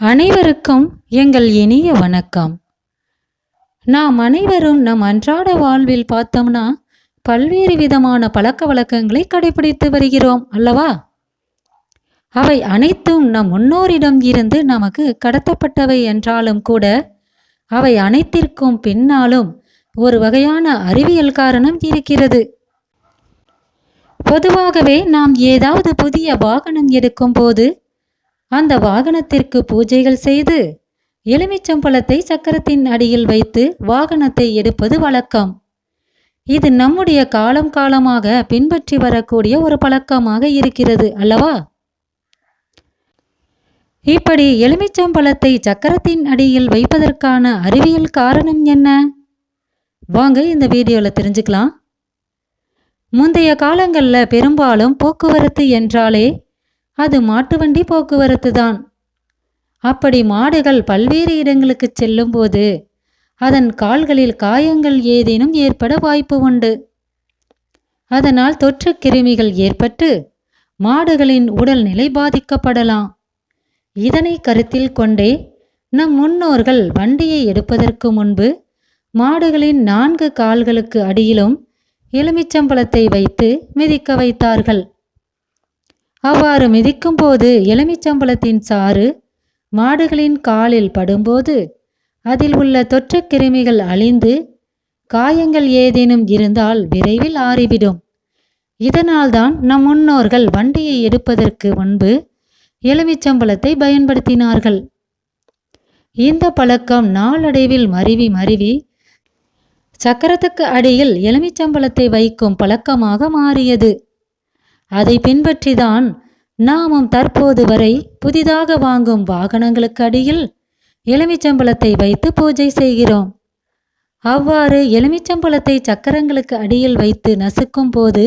அனைவருக்கும் எங்கள் இனிய வணக்கம். நாம் அனைவரும் நம் அன்றாட வாழ்வில் பார்த்தோம்னா பல்வேறு விதமான பழக்க வழக்கங்களை கடைபிடித்து வருகிறோம் அல்லவா? அவை அனைத்தும் நம் முன்னோரிடம் இருந்து நமக்கு கடத்தப்பட்டவை என்றாலும் கூட அவை அனைத்திற்கும் பின்னாலும் ஒரு வகையான அறிவியல் காரணம் இருக்கிறது. பொதுவாகவே நாம் ஏதாவது புதிய வாகனம் எடுக்கும் போது அந்த வாகனத்திற்கு பூஜைகள் செய்து எலுமிச்சம்பழத்தை சக்கரத்தின் அடியில் வைத்து வாகனத்தை எடுப்பது வழக்கம். இது நம்முடைய காலம் காலமாக பின்பற்றி வரக்கூடிய ஒரு பழக்கமாக இருக்கிறது அல்லவா? இப்படி எலுமிச்சம்பழத்தை சக்கரத்தின் அடியில் வைப்பதற்கான அறிவியல் காரணம் என்ன? வாங்க இந்த வீடியோவில் தெரிஞ்சுக்கலாம். முந்தைய காலங்களில் பெரும்பாலும் போக்குவரத்து என்றாலே அது மாட்டு வண்டி போக்குவரத்து தான். அப்படி மாடுகள் பல்வேறு இடங்களுக்கு செல்லும்போது அதன் கால்களில் காயங்கள் ஏதேனும் ஏற்பட வாய்ப்பு உண்டு. அதனால் தொற்று கிருமிகள் ஏற்பட்டு மாடுகளின் உடல்நிலை பாதிக்கப்படலாம். இதனை கருத்தில் கொண்டே நம் முன்னோர்கள் வண்டியை எடுப்பதற்கு முன்பு மாடுகளின் நான்கு கால்களுக்கு அடியிலும் எலுமிச்சம்பழத்தை வைத்து மிதிக்க வைத்தார்கள். அவ்வாறு மிதிக்கும் போது எலுமிச்சம்பழத்தின் சாறு மாடுகளின் காலில் படும்போது அதில் உள்ள தொற்று கிருமிகள் அழிந்து காயங்கள் ஏதேனும் இருந்தால் விரைவில் ஆறிவிடும். இதனால்தான் நம் முன்னோர்கள் வண்டியை எடுப்பதற்கு முன்பு எலுமிச்சம்பழத்தை பயன்படுத்தினார்கள். இந்த பழக்கம் நாளடைவில் மருவி மருவி சக்கரத்துக்கு அடியில் எலுமிச்சம்பழத்தை வைக்கும் பழக்கமாக மாறியது. அதை பின்பற்றிதான் நாமும் தற்போது வரை புதிதாக வாங்கும் வாகனங்களுக்கு அடியில் எலுமிச்சம்பழத்தை வைத்து பூஜை செய்கிறோம். அவ்வாறு எலுமிச்சம்பழத்தை சக்கரங்களுக்கு அடியில் வைத்து நசுக்கும் போது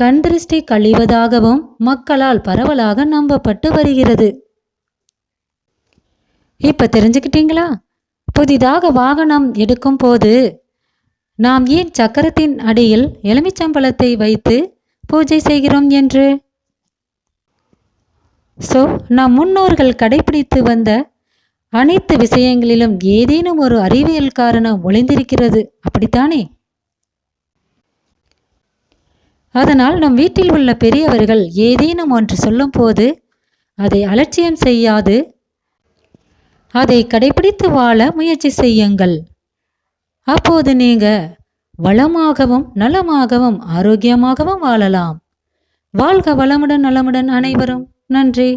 கண்திருஷ்டி கழிவதாகவும் மக்களால் பரவலாக நம்பப்பட்டு வருகிறது. இப்ப தெரிஞ்சுக்கிட்டீங்களா? புதிதாக வாகனம் எடுக்கும் போது நாம் ஏன் சக்கரத்தின் அடியில் எலுமிச்சம்பழத்தை வைத்து பூஜை செய்கிறோம் என்று. ஸோ நம் முன்னோர்கள் கடைபிடித்து வந்த அனைத்து விஷயங்களிலும் ஏதேனும் ஒரு அறிவியல் காரணம் ஒளிந்திருக்கிறது அப்படித்தானே? அதனால் நம் வீட்டில் உள்ள பெரியவர்கள் ஏதேனும் ஒன்று சொல்லும்போது அதை அலட்சியம் செய்யாது. அதை கடைபிடித்து வாழ முயற்சி செய்யுங்கள். அப்போது நீங்கள் வளமாகவும் நலமாகவும் ஆரோக்கியமாகவும் வாழலாம். வாழ்க வளமுடன் நலமுடன் அனைவரும். நன்றி.